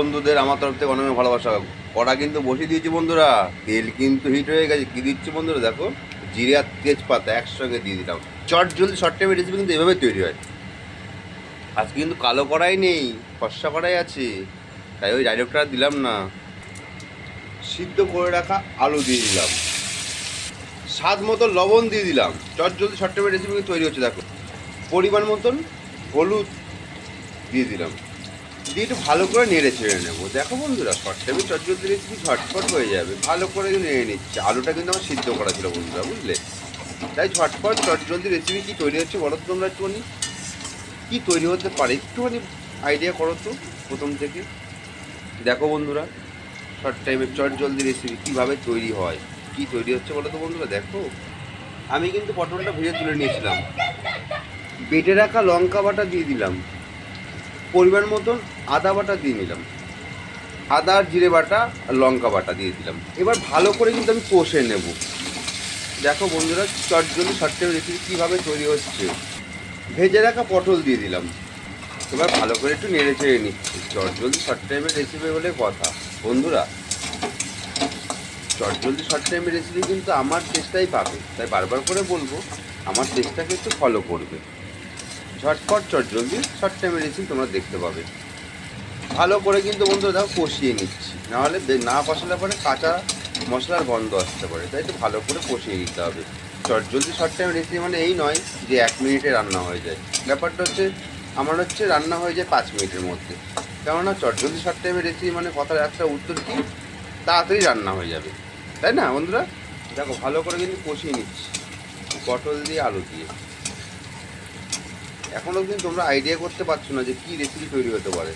বন্ধুদের আমার তরফ থেকে অনেক ভালোবাসা। কড়া কিন্তু বসিয়ে দিয়েছি বন্ধুরা। তেল কিন্তু হিট হয়ে গেছে। কি দিচ্ছি বন্ধুরা, দেখো? জিরে আর তেজপাতা একসঙ্গে দিয়ে দিলাম। চট জলদি শর্ট টাইমের রেসিপি কিন্তু এভাবে তৈরি হয়। আজকে কিন্তু কালো কড়াই নেই, ফর্সা কড়াই আছে। তাই ওই ডাইরেক্টর আর দিলাম না। সিদ্ধ করে রাখা আলু দিয়ে দিলাম। স্বাদ মতো লবণ দিয়ে দিলাম। চট জলদি শর্ট টাইমের রেসিপি কিন্তু তৈরি হচ্ছে, দেখো। পরিমাণ মতন হলুদ দিয়ে দিলাম। দিয়ে একটু ভালো করে নেড়ে ছেড়ে নেব। দেখো বন্ধুরা, শর্ট টাইমে চটজলদি রেসিপি ঝটপট হয়ে যাবে। ভালো করে নেড়ে নিচ্ছে। আলুটা কিন্তু আমার সিদ্ধ করা ছিল বন্ধুরা, বুঝলে? তাই ঝটপট চটজলদি রেসিপি কী তৈরি হচ্ছে বলো তো তোমরা একটুখানি? কী তৈরি হতে পারে? একটুখানি আইডিয়া করো তো প্রথম থেকে। দেখো বন্ধুরা শর্ট টাইমে চটজলদি রেসিপি কীভাবে তৈরি হয়, কি তৈরি হচ্ছে বলো তো বন্ধুরা, দেখো। আমি কিন্তু পটলটা ভেজে তুলে নিয়েছিলাম। বেটে রাখা লঙ্কা বাটা দিয়ে দিলাম। পরিমাণ মতন আদা বাটা দিয়ে নিলাম। আদা আর জিরে বাটা, আর লঙ্কা বাটা দিয়ে দিলাম। এবার ভালো করে কিন্তু আমি কষে নেব। দেখো বন্ধুরা চটজলি শর্টের রেসিপি কীভাবে তৈরি হচ্ছে। ভেজে রাখা পটল দিয়ে দিলাম। এবার ভালো করে একটু নেড়ে চেড়ে নিচ্ছি। চটজলদি শর্ট টাইমের রেসিপি বলে কথা। বন্ধুরা, চটজলদি শর্ট টাইমের রেসিপি কিন্তু আমার চেষ্টাই পাবে। তাই বারবার করে বলব, আমার চেষ্টাকে একটু ফলো করবে। ঝটপট চটজলদি শর্ট টাইমের রেসিপি তোমরা দেখতে পাবে। ভালো করে কিন্তু বন্ধুরা দেখো কষিয়ে নিচ্ছি। নাহলে না কষালে পরে কাঁচা মশলার গন্ধ আসতে পারে। তাই তো ভালো করে কষিয়ে নিতে হবে। চটজলদি শর্ট টাইমের রেসিপি মানে এই নয় যে এক মিনিটে রান্না হয়ে যায়। ব্যাপারটা হচ্ছে, আমার হচ্ছে রান্না হয়ে যায় পাঁচ মিনিটের মধ্যে। কেননা চটজলদি শর্ট টাইমের রেসিপি মানে কথার একটা উত্তর কি? তাড়াতাড়ি রান্না হয়ে যাবে। তাই না বন্ধুরা? দেখো ভালো করে কিন্তু কষিয়ে নিচ্ছি। পটল দিয়ে আলু দিয়ে। এখনও কিন্তু তোমরা আইডিয়া করতে পারছ না যে কী রেসিপি তৈরি হতে পারে।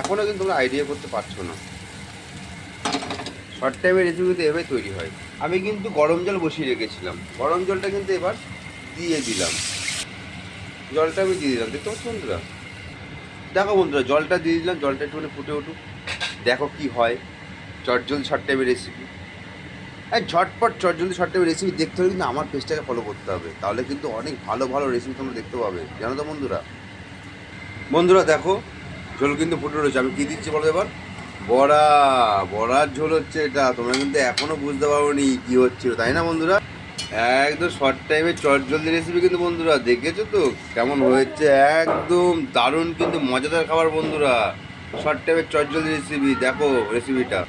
এখনও কিন্তু তোমরা আইডিয়া করতে পারছ না। শর্ট টাইমের রেসিপি কিন্তু এভাবে তৈরি হয়। আমি কিন্তু গরম জল বসিয়ে রেখেছিলাম। গরম জলটা কিন্তু এবার দিয়ে দিলাম। জলটা আমি দিয়ে দিলাম। দেখতে পাচ্ছ বন্ধুরা? দেখো বন্ধুরা, জলটা দিয়ে দিলাম। জলটা একটুখানি ফুটে উঠুক। দেখো কি হয়। চটজল শর্ট টাইমের রেসিপি হ্যাঁ ঝটপট চটজলদি শর্ট টাইমের রেসিপি দেখতে হলে কিন্তু আমার পেজটাকে ফলো করতে হবে। তাহলে কিন্তু অনেক ভালো ভালো রেসিপি তোমরা দেখতে পাবে। জানো তো বন্ধুরা? বন্ধুরা দেখো, ঝোল কিন্তু ফুটে রয়েছে। আমি কী দিচ্ছি বলো এবার? বড়া। বড়ার ঝোল হচ্ছে এটা। তোমরা কিন্তু এখনও বুঝতে পারো নি কী হচ্ছিল, তাই না বন্ধুরা? একদম শর্ট টাইমে চট, জলদি রেসিপি কিন্তু বন্ধুরা, দেখেছ তো? কেমন হয়েছে? একদম দারুণ কিন্তু মজাদার খাবার বন্ধুরা। শর্ট টাইমে চট, জলদি রেসিপি দেখো রেসিপিটা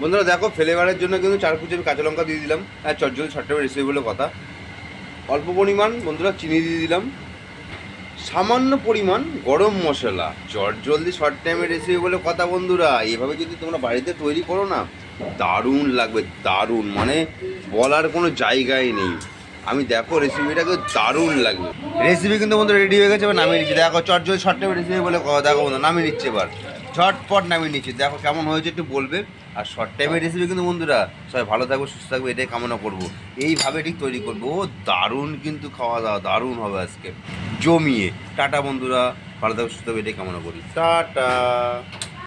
বন্ধুরা, দেখো, ফ্লেভারের জন্য কিন্তু চার কুচি আমি কাঁচা লঙ্কা দিয়ে দিলাম। আর চট জলদি শর্ট রেসিপি বলে কথা। অল্প পরিমাণ, বন্ধুরা, চিনি দিয়ে দিলাম। সামান্য পরিমাণ গরম মশলা। চট জলদি শর্ট টাইমের রেসিপি বলে কথা, বন্ধুরা। এভাবে যদি তোমরা বাড়িতে তৈরি করো না, দারুণ লাগবে, দারুণ। মানে বলার কোনো জায়গাই নেই। আমি দেখো রেসিপিটাকে দারুণ লাগবে। রেসিপি কিন্তু বন্ধুরা রেডি হয়ে গেছে, এবার নামিয়ে নিচ্ছি দেখো চট জলদি শর্ট টাইমের রেসিপি বলে দেখো বন্ধু নামিয়ে নিচ্ছে এবার। ঝটপট নামিয়ে নিচ্ছি। দেখো কেমন হয়েছে, একটু বলবে। আর শর্ট টাইমের রেসিপি কিন্তু বন্ধুরা, সবাই ভালো থাকবে সুস্থ থাকবে এটাই কামনা করব। এইভাবে ঠিক তৈরি করব। ও, দারুণ কিন্তু খাওয়া দাওয়া, দারুণ হবে আজকে। জমিয়ে। টাটা বন্ধুরা, ভালো থাকবে সুস্থ থাকবে এটাই কামনা করি। টাটা।